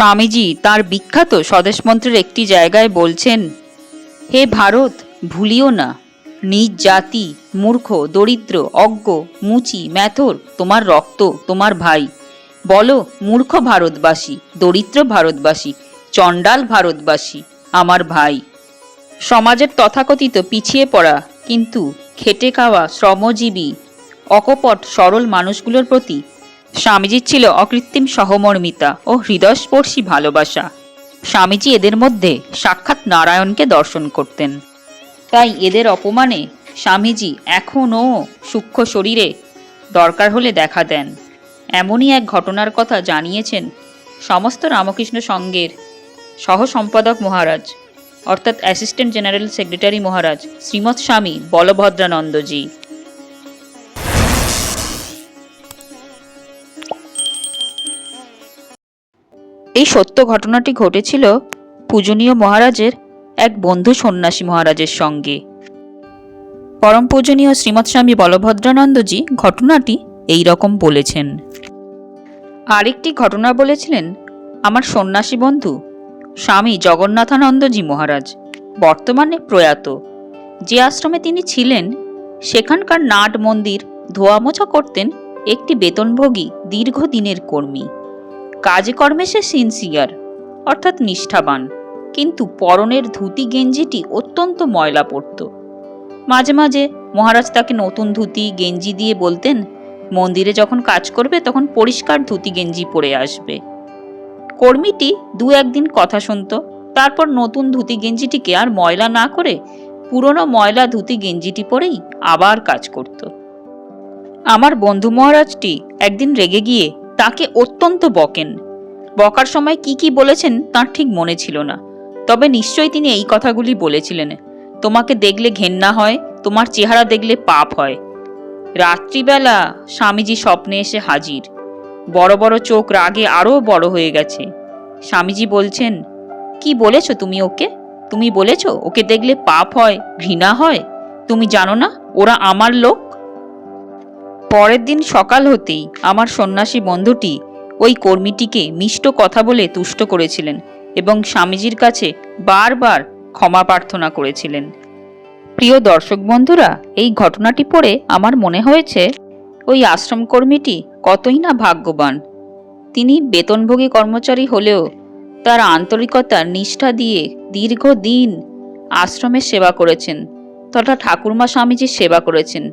স্বামীজি তার বিখ্যাত স্বদেশমন্ত্রের একটি জায়গায় বলছেন, হে ভারত, ভুলিও না। নিজ জাতি, মূর্খ, দরিদ্র, অজ্ঞ, মুচি, ম্যাথর, তোমার রক্ত, তোমার ভাই। বলো, মূর্খ ভারতবাসী, দরিদ্র ভারতবাসী, চণ্ডাল ভারতবাসী, আমার ভাই। সমাজের তথাকথিত পিছিয়ে পড়া, কিন্তু খেটে খাওয়া শ্রমজীবী, অকপট, সরল মানুষগুলোর প্রতি স্বামীজির ছিল অকৃত্রিম সহমর্মিতা ও হৃদয়স্পর্শী ভালোবাসা। স্বামীজি এদের মধ্যে সাক্ষাৎ নারায়ণকে দর্শন করতেন। তাই এদের অপমানে স্বামীজি এখনও সূক্ষ্ম শরীরে দরকার হলে দেখা দেন। এমনই এক ঘটনার কথা জানিয়েছেন সমস্ত রামকৃষ্ণ সংঘের সহ সম্পাদক মহারাজ, অর্থাৎ assistant general secretary Maharaj Srimat Swami Balabhadranandaji. এই সত্য ঘটনাটি ঘটেছিল পূজনীয় মহারাজের এক বন্ধু সন্ন্যাসী মহারাজের সঙ্গে। পরম পূজনীয় শ্রীমৎ স্বামী বলভদ্রানন্দজি ঘটনাটি এই রকম বলেছেন। আরেকটি ঘটনা বলেছিলেন আমার সন্ন্যাসী বন্ধু, স্বামী জগন্নাথানন্দজি মহারাজ, বর্তমানে প্রয়াত। যে আশ্রমে তিনি ছিলেন, সেখানকার নাট মন্দির ধোয়ামোছা করতেন একটি বেতনভোগী দীর্ঘদিনের কর্মী। কাজে কর্মে সে সিনসিয়ার অর্থাৎ নিষ্ঠাবান। কিন্তু পরনের ধুতি গেঞ্জিটি অত্যন্ত ময়লা পড়ত মাঝে মাঝে মহারাজ তাকে নতুন ধুতি, গেঞ্জি দিয়ে বলতেন, মন্দিরে যখন কাজ করবে, তখন পরিষ্কার ধুতি গেঞ্জি পরে আসবে। কর্মীটি দু একদিন কথা শুনত, তারপর নতুন ধুতি গেঞ্জিটিকে আর ময়লা না করে পুরনো ময়লা ধুতি গেঞ্জিটি পরেই আবার কাজ করত। আমার বন্ধু মহারাজটি একদিন রেগে গিয়ে তাকে অত্যন্ত বকেন। বকার সময় কি কি বলেছেন তার ঠিক মনে ছিল না। তবে নিশ্চয়ই তিনি এই কথাগুলি বলেছিলেন। তোমাকে দেখলে ঘেন্না হয়, তোমার চেহারা দেখলে পাপ হয়। রাত্রিবেলা স্বামীজি স্বপ্নে এসে হাজির। বড় বড় চোখ রাগে আরও বড় হয়ে গেছে। স্বামীজি বলছেন, কি বলেছ তুমি ওকে? তুমি বলেছ ওকে দেখলে পাপ হয়, ঘৃণা হয়? তুমি জানো না, ওরা আমার লোক? পরের দিন সকাল হতেই আমার সন্ন্যাসী বন্ধুটি ওই কর্মীটিকে মিষ্ট কথা বলে তুষ্ট করেছিলেন এবং স্বামীজির কাছে বারবার ক্ষমা প্রার্থনা করেছিলেন। প্রিয় দর্শক বন্ধুরা, এই ঘটনাটি পড়ে আমার মনে হয়েছে ওই আশ্রম কর্মীটি কতই না ভাগ্যবান। তিনি বেতনভোগী কর্মচারী হলেও তার আন্তরিকতার নিষ্ঠা দিয়ে দীর্ঘদিন আশ্রমের সেবা করেছেন। তথা ঠাকুরমা স্বামীজির সেবা করেছেন।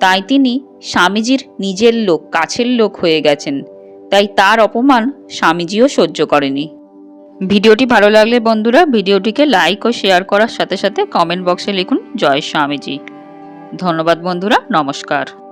তাই তিনি স্বামীজির নিজের লোক, কাছের লোক হয়ে গেছেন। তাই তার অপমান স্বামীজিও সহ্য করেনি। ভিডিওটি ভালো লাগলে বন্ধুরা, ভিডিওটিকে লাইক ও শেয়ার করার সাথে সাথে কমেন্ট বক্সে লিখুন, জয় স্বামীজি। ধন্যবাদ বন্ধুরা, নমস্কার।